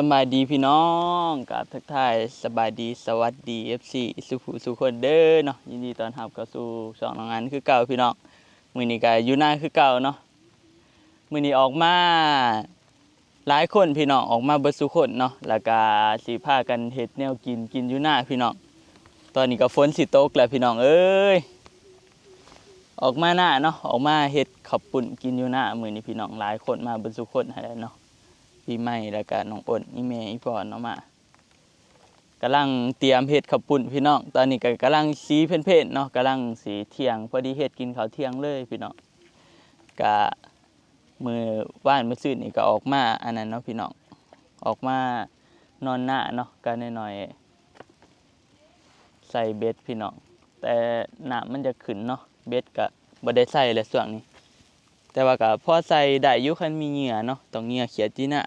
สบายดีพี่น้องกับทักทายสบายดีสวัสดี FC สุขสุขคนเด้อเนาะยินดีตอนรับเข้าสู่ช่องน้องอันคือเก่าพี่น้องมือนี้ก็อยู่หน้าคือเก่าเนาะมือนี้ออกมาหลายคนพี่น้องออกมาเบิดสุคนเนาะแล้วก็สิพากันเฮ็ดแนวกินกินอยู่หน้าพี่น้องตอนนี้ก็ฝนสิตกแล้วพี่น้องเอ้ยออกมาหน้าเนาะออกมาเฮ็ดข้าวปุ้นกินอยู่หน้ามือนี้พี่น้องหลายคนมาเบิดสุคนให้แล้วเนาะ พี่ใหม่แล้วก็น้องอ้นอีเมย์อีปอนเนาะมากำลังเตรียมเฮ็ดข้าวปุ้นพี่น้องตอนนี้ก็กำลังสีเพ่นๆเนาะกำลังสีเที่ยง พอดีเฮ็ดกินข้าวเที่ยงเลยพี่น้องก็มือว่านมือซื่นนี่ก็ออกมาอันนั้นเนาะพี่น้องออกมานอนหน้าเนาะก็หน่อยๆใส่เบ็ดพี่น้องแต่หน้ำมันจะขึ้นเนาะเบ็ดก็บ่ได้ใส่เลยส่วงนี้ แต่ว่าก็พอใส่ได้ยู่คันมีเหงื่อเนาะต้องเหงื่อเขียดจีน่ะ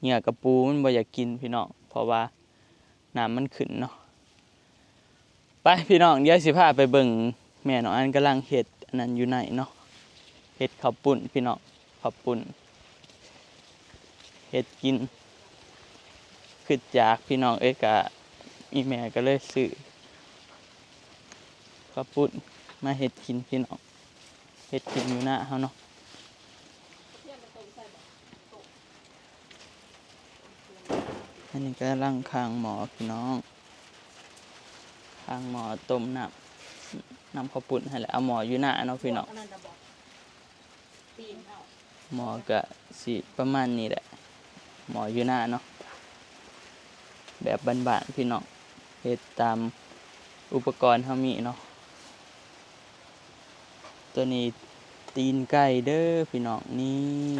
เหงื่อกระปูมันบ่อยากกินพี่น้องเพราะว่าน้ำมันขึ้นเนาะไปพี่น้องเดี๋ยวสิพาไปเบิ่งแม่น้องอันกำลังเฮ็ดอันนั้นอยู่ไหนเนาะเฮ็ดข้าวปุ้นพี่น้องข้าวปุ้นเฮ็ดกินขึ้นจากพี่น้องเอ้ยกะอีแม่ก็เลยซื้อข้าวปุ้นมาเฮ็ดกินพี่น้องเฮ็ดกินอยู่หน้าเฮาเนาะ อันนี้ก็ลังคางหมอพี่น้อง คางหมอต้มน้ำน้ำข้าวปุ้นให้แหละเอาหมออยู่หน้าเนาะพี่น้องหมอก็สิประมาณนี้แหละ หมออยู่หน้าเนาะแบบบ้านๆพี่น้องเฮ็ดตามอุปกรณ์เฮามีเนาะตัวนี้ตีนไก่เด้อพี่น้องนี่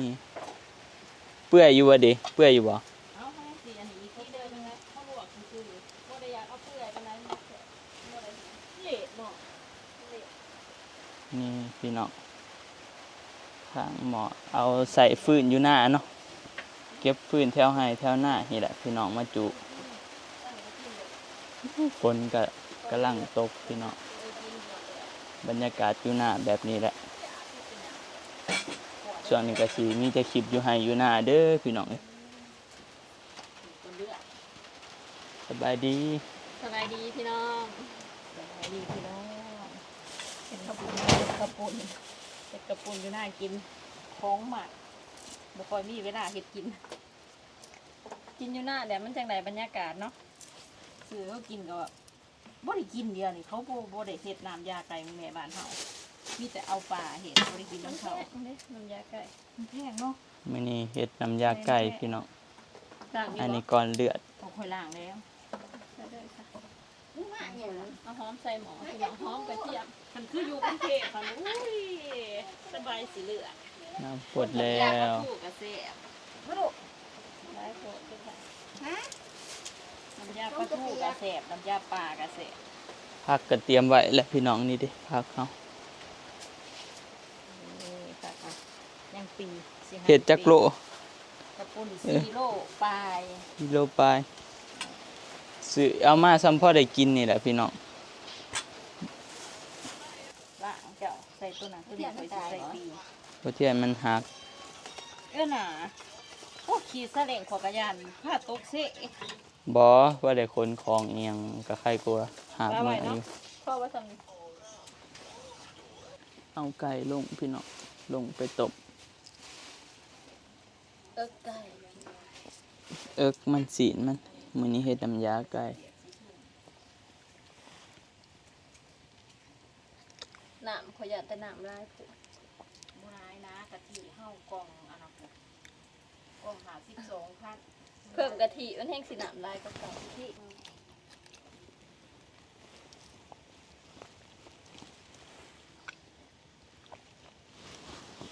เปื่อยอยู่บ่ดิเปื่อยอยู่บ่ เอาให้สีอันนี้อีกทีเดิมนึงนะเขาลวกคือๆบ่ได้อยากเอาเปื่อยปานนั้นบ่ได้เละเนาะเละ นี่พี่น้องข้าง หมอเอาใส่ฟืนอยู่หน้าเนาะเก็บฟืนแถวให้แถวหน้านี่แหละพี่น้องมาจุฝนก็กำลังตกพี่น้องบรรยากาศอยู่หน้าแบบนี้แหละช่วงนี้ก็สิมีแต่คลิปอยู่ให้อยู่หน้าเด้อพี่น้องเอ้ยคนเลือกสบายดีสบายดีพี่น้องสบายดีพี่น้องเห็ดกระปุนเห็ดกระปุนเห็ดกระปุนอยู่น่ากิน ของหมักบ่ค่อยมีเวลาเห็ดกิน กินอยู่หน้าเดี๋ยวมันจังไดบรรยากาศเนาะซื้อเขากินก็บ่ได้กินเดียวนี่เขาบ่บ่ได้เฮ็ดน้ำยาไก่แม่บ้านเฮามีแต่เอาปลาเฮ็ดบ่ได้กินน้ำเขาน้ำยาไก่มันแพงเนาะมื้อนี้เฮ็ดน้ำยาไก่พี่น้องล้างดีอันบ่นี้ก่อนเลือดเอาค่อยล้างแล้วได้เลยค่ะเอาหอมใส่หมอพี่น้องหอมกระเทียมมันคืออยู่กรุงเทพค่ะอุ้ยสบายสิเหลือ น้ำปวดแล้น้ำยาปวลาทูกระเสียบมาดูได้โปรดด้วยค่ะน้ำยาปลาทูกระเสียบน้ำยาปลากระเสียบผักก็เตรียมไว้แล้วพี่น้องนี่ดิผักเฮานี่ค่ะค่ะยังปีสิห้าเฮ็ดจักโลกระปุนสี่โลปลายกิโลปลายซื้อเอามาซ้ำพ่อได้กินนี่แหละพี่น้องล่างเจ้าใส่ตัวหนังตัวนี้ใส่ใส่ปี เพราะที่มันหัก เออหนาพวกขี่ซาเล้งขอกระยานผ้าตกเสะบอว่าได้คนของเอียงกับใครกลัวหาบมาอยู่พ่อว่าทำนี่เอาไก่ลงพี่น้องลงไปตบเออไก่เอิกมันสีนมันมื้อนี้เฮ็ดน้ำยาไก่น้ำขอยอยากแต่น้ำลายผูบัวายนะ กะทิเฮากล่องอันนั้นผูกล่องหาสิบสองพันเพิ่มกะทิมันแห้งสีน้ำลายก็เก่ากะทิ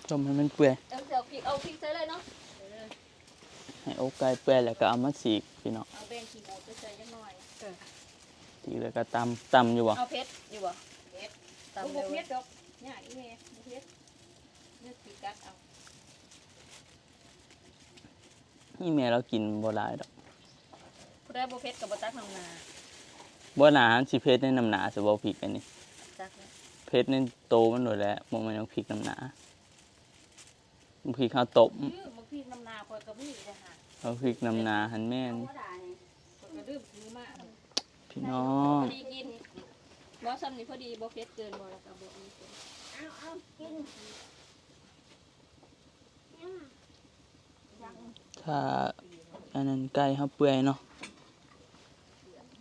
ต้มให้มันเปื่อยเอาเดี๋ยวพริกเอาพริกใส่เลยเนาะให้อกไก่เปื่อยแล้วก็เอามาสีกพี่น้องเอาแบงขี้หมูไปใส่ยังหน่อยสีกแล้วก็ตำตำอยู่บ่เอาเพชรอยู่บ่เพชรตำตำเลเลยยเพชรดอกยากอีเมย์ เพชรนึกปีกัดเอานี่แม่เรากินบ่หลายดอกผู้ได้บ่เพชรกับบ่ตักน้ำนาบ่หนาสิเผ็ดในน้ำหนาสิบ่พริกอันนี้ตักเลยเผ็ดในโตมันโดดแล้วบ่แมันต้องพริกน้ำหนาพริกข้าวตบอื้อบางทีน้ำนาคอยก็มีเลยค่ะเอาพริกน้ำนาหันแม่นธรรมดานี่ก็กระดืบซื้อมาพี่น้องพอดีกินบ่ซ้ำนี่พอดีบ่เผ็ดเกินบ่แล้วก็บ่มีเกินเอาเอากิน ถ้าอันนั้นไก่เฮาเปื่อยเนาะ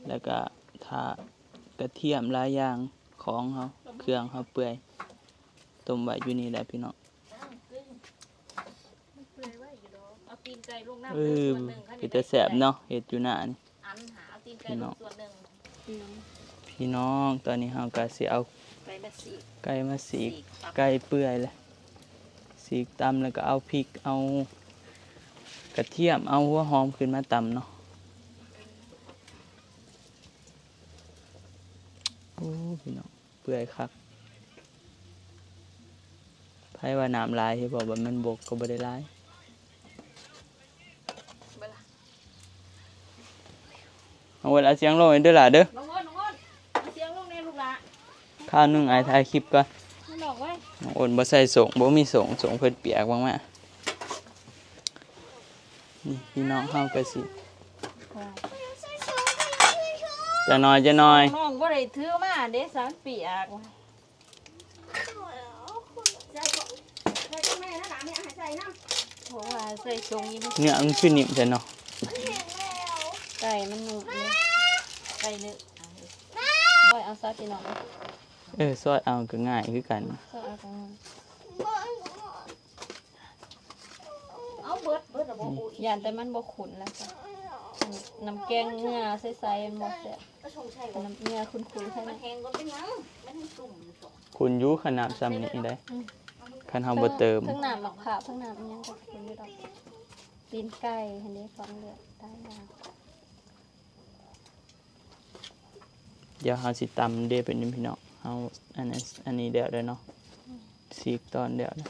แล้วก็ถ้ากระเทียมหลายอย่างของเฮาเครื่องเฮาเปื่อยต้มไว้อยู่นี่แหละพี่น้องเปื่อยไว้อยู่ดอกเอาตีนไก่ลงน้ำเอเด้ออส่วนหนึงคันเป็นแต่แซ่บเนาะเฮ็ดอยู่หน้านี่ อันหาเอาตีนไก่ลงส่วนหนึงพี่น้องตอนนี้เฮาก็สิเอาไก่มาสีไก่มาสีกตับไก่เปื่อยเลย สีกตำแล้วก็เอาพริกเอากระเทียมเอาหัวหอมขึ้นมาตำเนาะโอ้พี่น้องเปื่อยคักไผว่าน้ำลายที่บอกว่ามันบกก็บ่ได้ลายเบิ่ล่ะเอาเวลาเสียงลงให้เด้อล่ะเด้อน้องอ้นน้องอ้นเอาเสียงลงในลูกหละข้าวนึ่งอายถ่ายคลิปก่อนมันบ อกไว้น้องโอนบ่ใส่ส่งบ่มีส่งส่งเพิ่นเปียกบ้างแม่นี่พี่น้องเฮาก็สิจะน้อยจะน้อยน้องบ่ได้ถือมาเด้สารเปียกใส่ก็ใส่ก็แม่นะหลานเนี่ยหายใจนะเพราะว่าใส่ทรงนี้มันเนื้อมันคือนิ่มจังเนาะไก่มันหนุกเลยไก่เนื้อบ่อยเอาซอสพี่น้อง เออซอยเอาก็ง่ายคือกันซอสเอาของมันเอาเบิดเบิดระบบอุ้ยย่านแต่มันบ่ขุนแล้วจ้ะน้ำแกงเนื้อใสๆมันบ่แซ่บก็ชงใช่แต่น้ำเนื้อขุ่นๆใช่ไหมมันแห้งก็เป็นยังมันตุ่มสองคุณอยู่ขนาดซ้ำนี้ได้คันเฮาบ่เติมทั้งน้ำมะพร้าวทั้งน้ำอิหยังก็ขุ่นอยู่ดอกตีนไก่เห็นได้ฟังเลือดได้ยาเดี๋ยวเฮาสิตำเด้เป็นพี่น้อง เฮาอันนั้นอันนี้เดี๋ยวได้เนาะสีกตอนเดี๋ยวนะ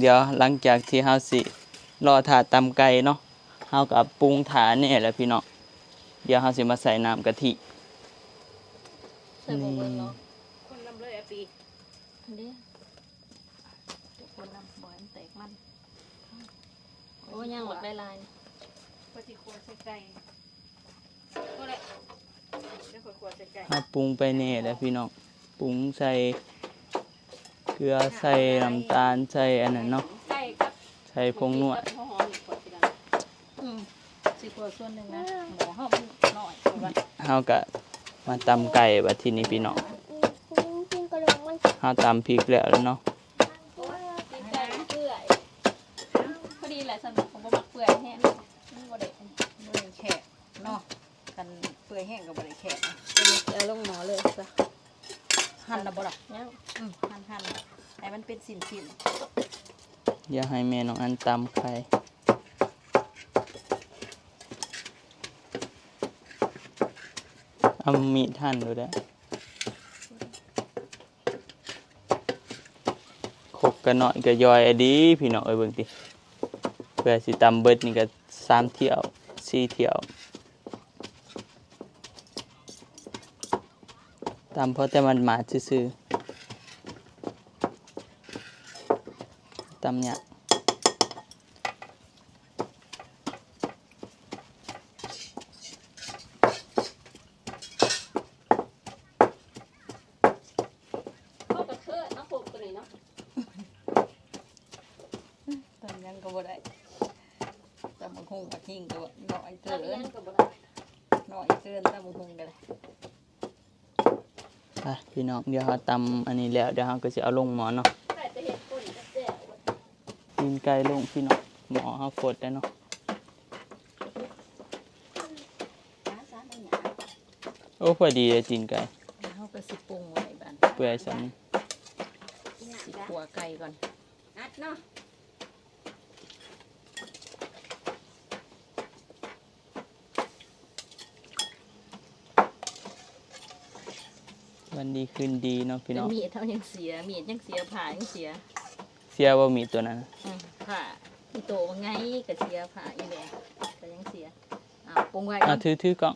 เดี๋ยวหลังจากที่เฮาสิรอถาตำไก่เนาะเฮาก็ปรุงถานี่แหละพี่น้องเดี๋ยวเฮาสิมาใส่น้ำกะทิใส่บ่เบิ่งเนาะคนลำเลยอะปีอันนี้เดี๋ยวคนน้ำบ่อยมันแตกมันโอ้ย่างหมดลายปฏิควรใส่ไก่ก็เลยแล้วควรใส่ไก่ เฮาปรุงไปนี่แหละพี่น้องปรุงใส่เกลือใส่น้ำตาลใส่อันนั้นเนาะไก่กับใส่ผงนัวกับหัวหอมอีกคนทีละๆอืมสิขวดส่วนหนึ่งนะหมูเฮามันน้อยเพราะว่าเฮาก็มาตำไก่บัดทีนี้พี่น้องเฮาตำพริกแล้วแล้วเนาะ ตีนไก่มันเปื่อยพอดีแหละสำหรับผมบ่มักเปื่อยแห้งมันบ่ได้ บริแขกเนาะกันเปื่อยแห้งกับบริแขก เอาลงหมอเลยจ้ะ หั่นระบ่ล่ะ ยัง อืมหั่นหั่นให้ มันเป็นสินสินอย่าให้แม่น้องอันตำไข่เอามีดหั่นดูได้คกกันหน่อยก็ย่อยอดีพี่น้องเอ้ยเบิ่งติเพื่อสิตำเบิดนี่ก็สามเที่ยวสี่เที่ยวตำเพราะแต่มันหมาดซื่อๆตำ เนี่ยากเข้ากระเทอะน้ำผมตัวนี้เนาะตอนยังก็บ่ได้ตำบักหุ่งบักหิ่งก็หน่อยตอเกินนี้นยังก็บ่ได้หน่อยเกินตำบักหุ่งก็ได้ไปพี่น้องเดี๋ยวเราตำอันนี้แล้วเดี๋ยวเราก็จะเอาลงหมอเนาะ ไก่จะเห็ดปุ่นจะแจ่ว กินไก่ลงพี่น้องหมอเขาฟดได้เนาะน้าซะไม่หยาโอ้พอดีเลยจีนไก่เฮาก็สิปรุงไว้บ้านเปื่อยสันสิขัวไก่ก่อนอัดเนาะวันดีคืนดีเนาะพี่แต่น้องมีดเท่ายังเสียมีดยังเสียผ่ายังเสียเสียว่ามีตัวนั้นนะอืมผ่าอีโตว่าไงก็เสียผ่าอีแหละก็ยังเสียอ่าปรุงไว้เอาก่อนถือถือกล้อง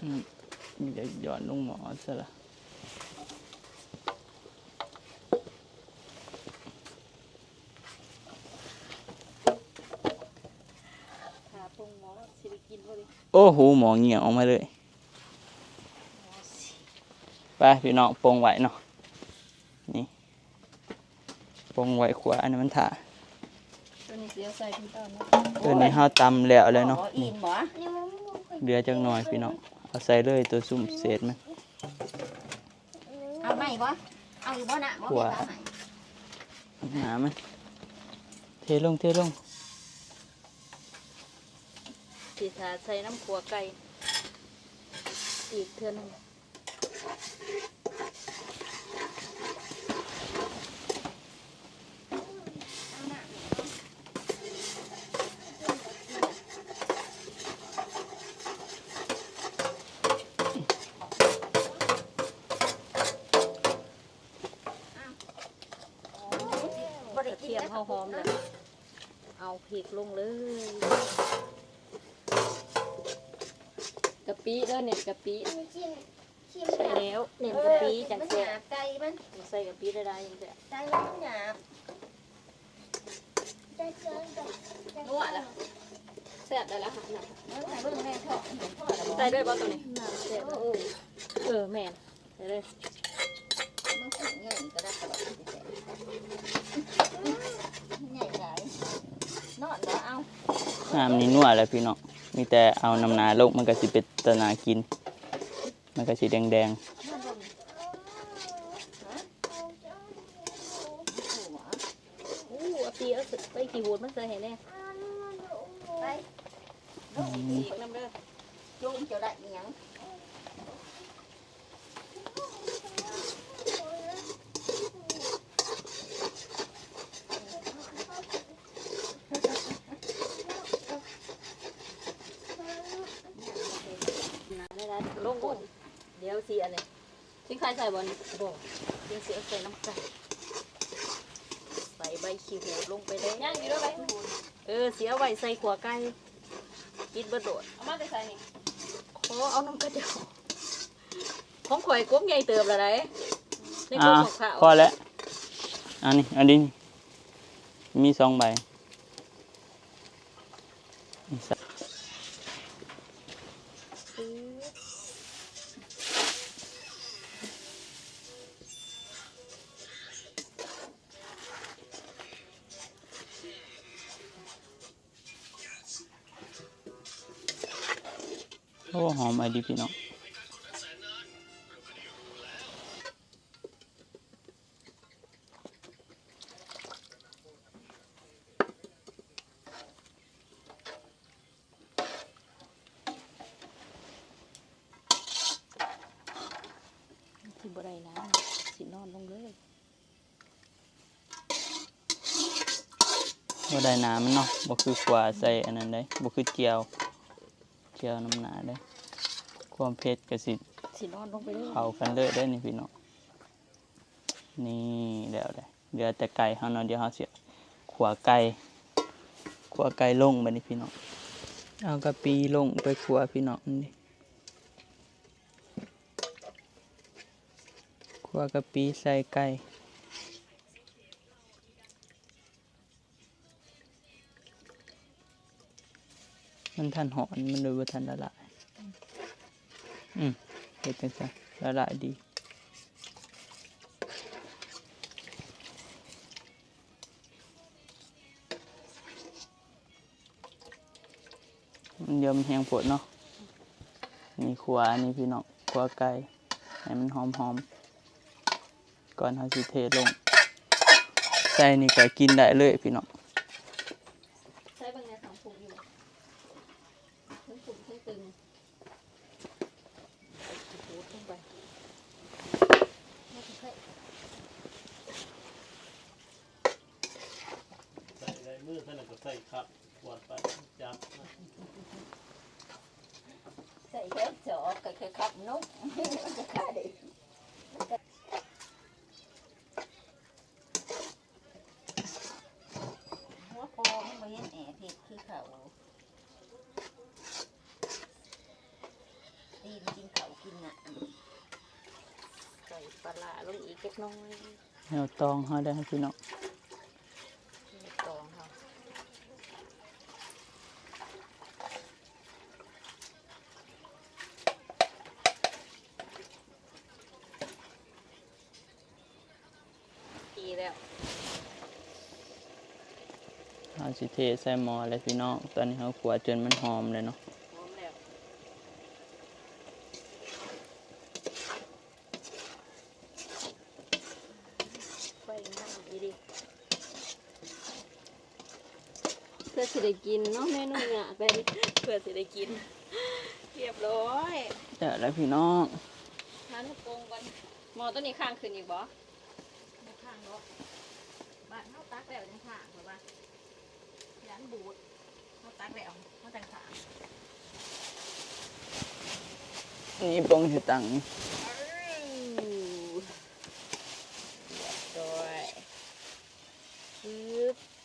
อืมเดี๋ยวหย่อนลงหมอซะละปรุงหมอสิได้กินบ่ดิโอ้โหหมอเงี่ยวออกมาเลยหมอสิไปพี่น้องปรุงไว้เนาะนี่ ปรุงไว้ขวาอันนี้มันถ่าตัวนี้สิเอาใส่ถุงเต้าเนาะตัวนี้เฮาตำแล้วเลยเนาะหมออินี่นหมอเหลือจักหน่อยพี่น้องเอาใส่เลยตัวซุ่มเศษมันเอาไหมบ่เอาอยู่บ่น่ะบ่หัวเอาไหมหามันเทลงเทลงสิทาใส่น้ำขัวไก่อีกเทื่อหนึง บ่ได้ กระ กิน เทียม แล้ว เฮาหอมเลยเอาพริก ลงเลยกะปิเด้อเน็ตกะปิชิมชิมใช่แล้วเน็ตกะปิจังมันหยาบไก่มันใส่กะปิได้ได้จังแซ่บไก่มันหยาบได้เกินก่อนนัวแล้วแซ่บได้แล้วค่ะใส่เบิ่งแม่พ่อเห็นพ่อแล้วบ่ใส่ด้วยบ่ตัวนี้เออเออแม่นใส่เลย มันขุ่นใหญ่ก็ได้ตลอดใหญ่หลายนอนบ่เอา น้ำนี่นัวแล้วพี่น้องมีแต่เอาน้ำนาลงมันก็สิเป็นตนากิน มันก็สิแดงๆอนบ่ฮะหมอ อู้เอาตีเอาไปกี่หูดมันใส่ให้แน่ ไป ๆอืม อีกน้ำเด้อ จุ่มเจ้าได้อีหยัง น้ำได้ได้ลงก่อนเดี๋ยวสิอันนี้ทิ้งใครใส่บ่นี่บ่เดี๋ยวสิเอาใส่น้ำไก่ใส่ใบขี้หูดลงไปเล ยย่างอยู่ด้วยไปเออ เสียไว้ใส่ขัวไก่กินบ่โดดเอามาแต่ใส่นี่ขอเอาน้ำกระเดียวของข่อยก้มใหญ่เติบละได้ในกอ่าลมของข้าว พอแล้วอันนี้อันนี้นี่มีสองใบ ดีพี่น้องที่บ่ได้นะสินอนลงเลยบ่ได้น้ำมันเนาะบ่คือกว่าใส่อันนั้นได้บ่คือเจียวเจียวน้ำหนาได้ ความเผ็ดก็สิสินอนลงไปเลยเข้ากันเลยได้นี่พี่น้องนี่แล้วได้เหลือแต่ไก่เฮาเนาะเดี๋ยวเฮาสิขัวไก่ขัวไก่ลงบัดนี้พี่น้องเอากะปิลงไปขัวพี่น้องนี่ขัวกะปิใส่ไก่มันทันหอนมันเลยบ่ทันละลาย อืมเฮ็ดจังซั่นละลายดีมันเดี๋ยมนแห้งปวดเนาะนี่ขัวอันนี้พี่น้องขัวไก่ให้มันหอมหอมก่อนเขาสิเทลง ใส่นี่ก็กินได้เลยพี่น้อง ลงอีกเล็กน้อยแนวตองเฮาได้พี่น้องตองเฮาดีแล้วเอาสิเทใส่หม้อเลยพี่น้อง ตอนนี้เขาขวจนมันหอมเลยเนาะ พื่อสิได้กินเนาะเมนูเนี่ยไปดิเพื่อสิได้กิน เรียบร้อยเดี๋ยวแล้วพี่น้องทานลูกโป่งก่อนหมอตัวนี้ข้างขึ้นอีกบ่ไม่ข้างเนาะบ้านเฮาตักแล้วยังข้างเหรอวะยันบูดเฮาตักแล้วเฮาแต่งข้างนี่ปงสิตังโดยปึ๊บ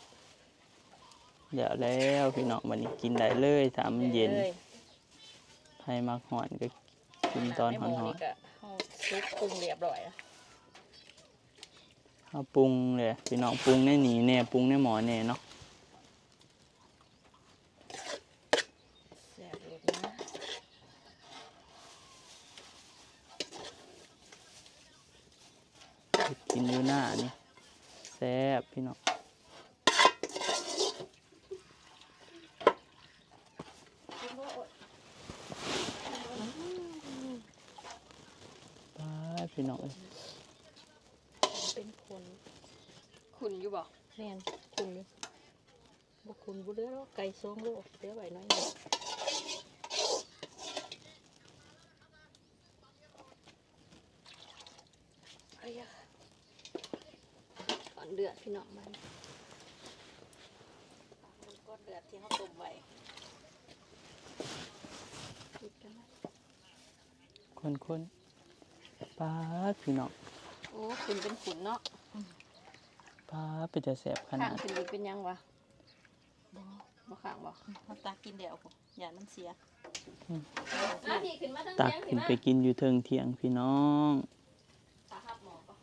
เดี๋ยวแล้วพี่น้องวันนี้กินได้เลยถามมันเย็นลใครมักหอนก็กินตอนหใหอนม้หอนนี่ก็เอาซุปปรุงเรียบร้อยแล้วเอาปรุงเลยพี่น้องปรุงในหนีแน่ปรุงในหมอแน่เนาะแซ่บเลยนะกินอยู่หน้านี่แซ่บพี่น้องไปพี่น้องเอ้ย เป็นคนคุณอยู่บ่แม่นคุณอยู่บ่ คุณบ่เหลือหรอกไก่สองโลเหลือไว้น้อยหนึงเอ้ยอะก่อนเดือดพี่น้องมันก้อนเดือดที่เขาต้มไว้ปิดกันนะคนคนๆป้าดพี่น้องโอ้คุณเป็นขุนเนาะป้าดเป็นจะแซ่บขข้านาดงขึ้นอีกเป็นยังวะบ่ บ่ข้างบ่เขาตากินเดี๋ยวผมอย่ามันเสียมาพี่ขึ้นมาทั้งตักเตียงขึ้นไปกินอยู่เทิงเที่ยงพี่น้องตาหับหมอก็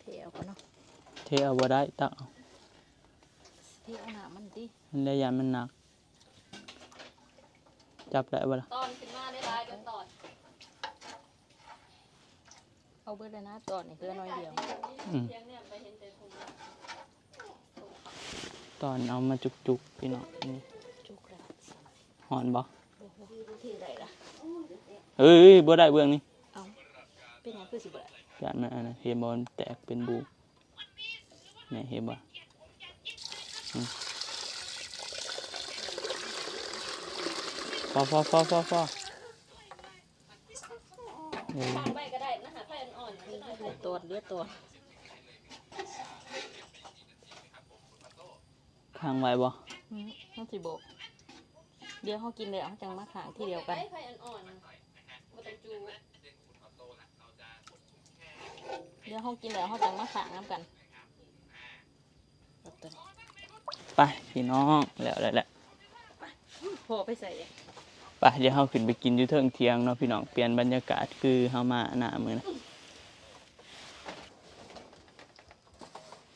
เที่ยวกันเนาะเทเอาบ่ได้ตักเอาเที่ยวหนามันดิมันได้ยานมันหนัก จับได้บ่ล่ะตอนขึ้นมาได้ลายกันตอน เอาเบิดเลยนะตอนนี่เพื่อน้อยเดียวอืมเที่ยงเนี่ยไปเห็นแต่ถุงตอนเอามาจุกๆพี่น้องนี่จุกแล้วหอนบ่ที่ไหนล่ะเอ้ยบ่ได้เบื้องนี้เอาเป็นยังคือสิบได้ยานมันอันนั้นเห็นบ่มันแตกเป็นบูนี่เห็นบ่อืมพอพอพอพอพอเออทางไปก็ได้นะหาไฟ อ่อนๆตัวเลือดตัวข้างไว้บ่อืมต้องสิโบกเดี๋ยวเขากินเลยเขาจังมาขางที่เดียวกันไฟอ่อนๆบ่ต้องจูเดี๋ยวเขากินแล้วเขาจังมาขางน้ำกันเอาตัวนี้ไปพี่น้องแล้วแล้วแล้วพอไปใส่ไปเดี๋ยวเฮาขึ้นไปกินอยู่เทิงเที่ยงเนาะพี่น้องเปลี่ยนบรรยากาศคือเฮามาหน้ามื้อนะ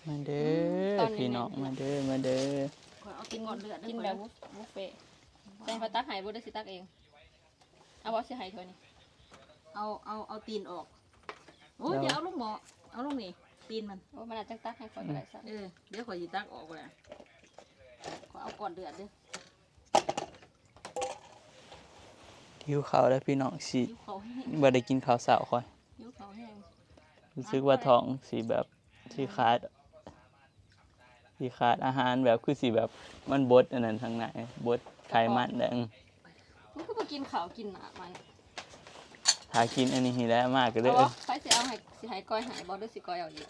มาเด้อพี่น้องมาเด้อมาเด้อเอากินก่อนเลือดกินแบบบุฟเฟ่ต์แต่เขาตักไห้บ่ได้สิตักเอง เอาว่าสิไห้เธอนี่เอาเอาเอาตีนออกโอ้ยเดี๋ยวเอาลงหมอเอาลงนี่ตีนมันโอ้มันอาจจะตักให้คนก็ได้ซะเออเดี๋ยวขอยสิตักออกเลยขอเอาก่อนเดือดเด้อหิวข้าวแล้วพี่น้องสิยิ้วเขาแห้งบ่ได้กินข้าวเช้าค่อยยิ้วเขาแห้งรู้สึกว่าท้องสิแบบสิขาด สิขาดอาหารแบบคือสิแบบมันบดอันนั้นทางไหนบดไขมันแดงมันก็มากินข้าวกินหนามันถ้ากินอันนี้ให้แล้วมากก็เลเอายบ่ไฟสิเอาให้สิให้ก้อยใหายบ่หรือสิก้อยเอาอีก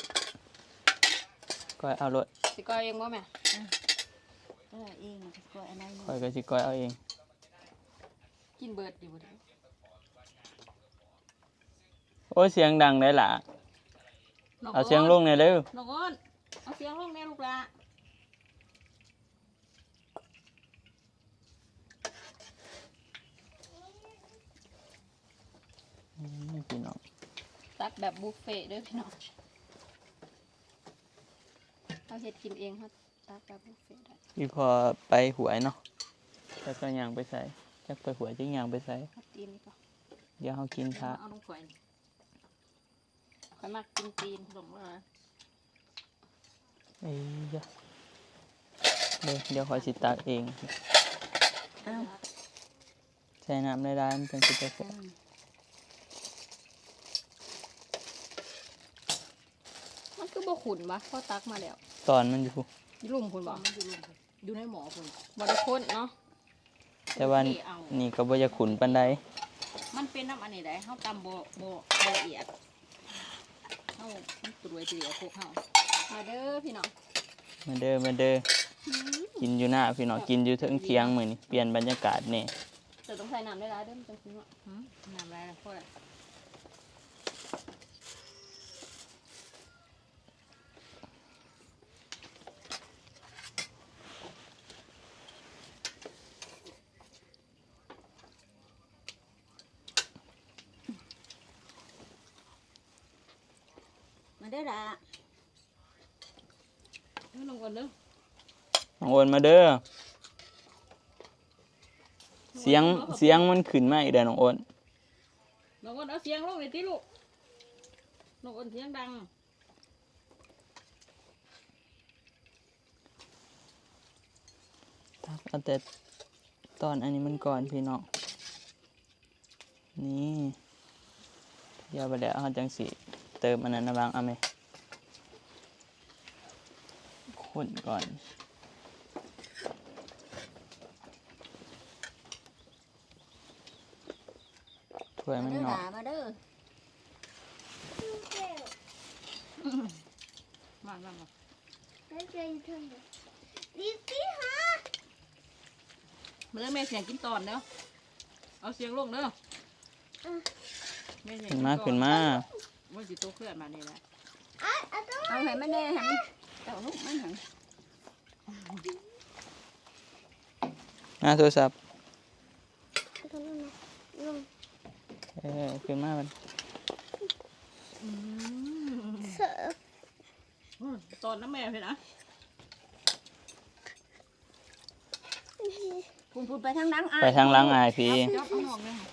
ก้อยเอารถสิก้อยเองบ่แม่เออเองก็อันนั้นก้อยก็สิก้อยเอาเองกินเบิดอยู่บ่เด้อโอ้ยเสียงดังได้ล่ะเอาเสียงลงหน่อยเร็ว น้องอ้นเอาเสียงลงแม่ลูกละ อืมพี่น้องตักแบบบุฟเฟ่ต์เด้อพี่น้องเอาเฮ็ดกินเองเฮาตักแบบบุฟเฟ่ต์ได้พี่พอไปหวยเนาะแล้วก็ยางไปใส่จักไปหวยจักยางไปใส่เอาตีนนี่ก่อนเดี๋ยวเขากินค่ะเอาลงข่อยนี่ข่อยมากกินตีนสมว่าเอ้ยยะเดี๋ยวเดี๋ยวคอยสิตักเอง อ้าว ใส่น้ำได้ได้มันเป็นสิจะเสร็จมันคือบ่ ขุนวะพ่อตักมาแล้วตอนมันอยู่อยู่ลุ่มคุณบ่มันอยู่ลุมอยู่ในหมอคนบ่ได้คนเนาะแต่ว่าเทเอานี่ก็บ่จะขุนปันใดมันเป็นน้ำอันนี้ได้เฮาตำบ่บ่บ่ละเอียดเฮามันกรวยตีเอาพวกเฮามาเด้อพี่น้องมาเด้อมาเด้อกินอยู่หน้าพี่น้องกินอยู่เทิงเทียงมื้อนี้เปลี่ยนบรรยากาศนี่แต่ต้องใส่น้ำได้หลายเด้อมันจังสิเนาะหืมน้ำลายละพ่อ เด้อล่ะเอาลงก่อนเด้อน้องโอนมาเด้อ เสียงเสียงมันขึ้นมาอีกเด้อน้องโอนน้องอ้นเอาเสียงลงเลยติลูกน้องอ้นเสียงดังตักเอาแต่ตอนอันนี้มันก่อนพี่น้องนี่เดี๋ยวไปแล้วเขาจังสิ เติมอันนั้นนะบางเอาไหมคนก่อน ถ้วยมันหนอกมาเด้อมามามามาเด้อแม่เสียงกินตอนเด้อเอาเสียงลงเด้อแม่เสียงขึ้นกิมาตอขึ้นมา มันสิโตเคลื่อนมานี่แหละเอาให้มันแน่ให้มันเจ้าลูกมันหังหน้าโทรศัพท์เออขึ้นมามันอืมตอนน้ำแม่เห็นนะคุณพูดไปทางดังอะไปทางหล้างอายพี่จับข้างนอกเลยค่ะ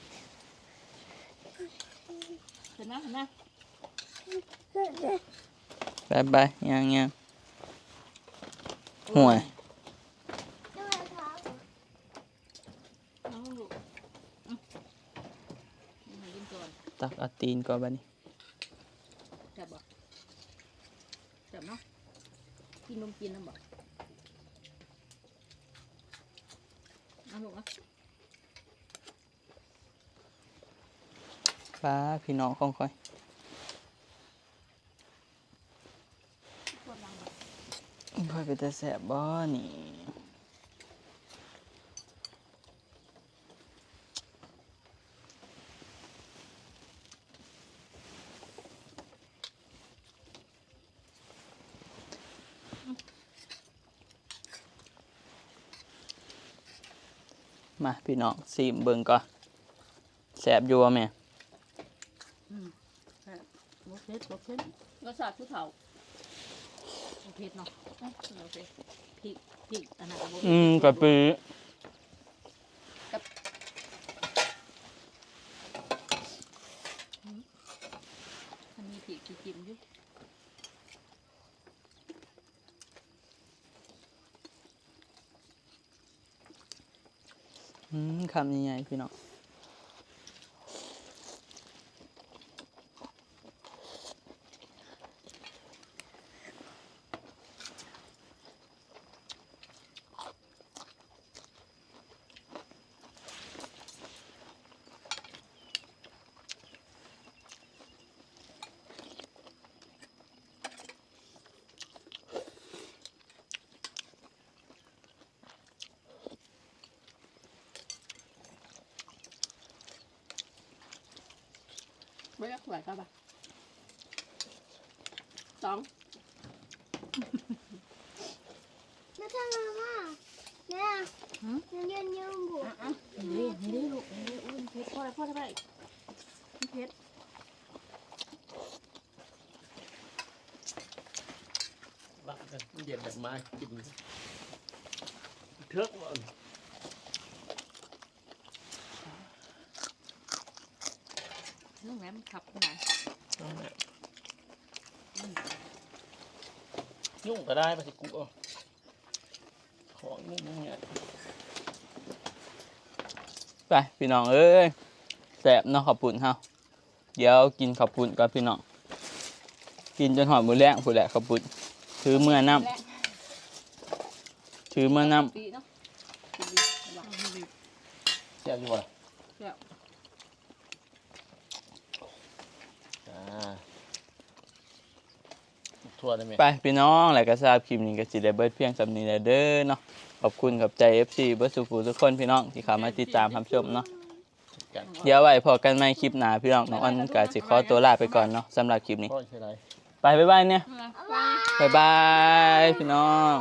เห็นไหมเห็นไหม ไปไปยังยังห่วยน้องลูกอืมนี่ให้กินก่อนตักเอาตีนก่อนบัดนี้จับบ่จับเนาะกินนมกินน้ำบ่เอาลูกอะฟ้าพี่น้องของค่อย กดลังบ่ ค่อยไปแต่แสบบ่นี่มาพี่น้องซีมเบิ่งก่อนแสบอยู่บ่แม่ บ่เผ็ดบ่เผ็ดรสชาติผู้เฒ่าบ่ เผ็ดเนาะอะโอเคพริกพริกอันนั้นก็บ่เผ็ดอืมกะปืออันนี้พริกที่กินอยู่อืมคำใหญ่ๆพี่น้อง ไม่ได้สวยก็แบบสองน่าจะนามากเนี่ยยังยืนยืบุกอะนี่นี่ลูกนี่อุ้ยเพชรพ่ออะไรพ่ออะไรเพชรบักกันเย็นแบบมากินเทือกว่า ยุ่งก็ได้ไปสิกูเอาของยุ่งยุ่งเนี่ยไปพี่น้องเอ้ยแสบเนาะขับปุ่นเฮาเดี๋ยวกินขับปุ่นก่อนพี่น้องกินจนหอดมือแรงผู้แหละขับปุ่นถือเมื่อน้ำถือเมื่อน้ปีเนาะปีระวังเสียบอยู่บ่ เดี๋ยว อ่า ทั่วได้ไหมำไปพี่น้องแล้วก็ทราบคลิปนี้ก็สิได้เบิดเพียงสำนี้แหละเด้อเนาะขอบคุณกับใจ FC เบิร์สุฟูทุกคนพี่น้องที่เข้ามาติดตามรับชมเนาะกันเดี๋ยวไว้พอกันใหม่คลิปหน้าพี่น้องน้องอันก็สิขอตัวลาไปก่อนเนาะสำหรับคลิปนี้ พ่อใช่ไร ไปบ๊ายบายเนี่ยไปบ๊ายบายพี่น้อง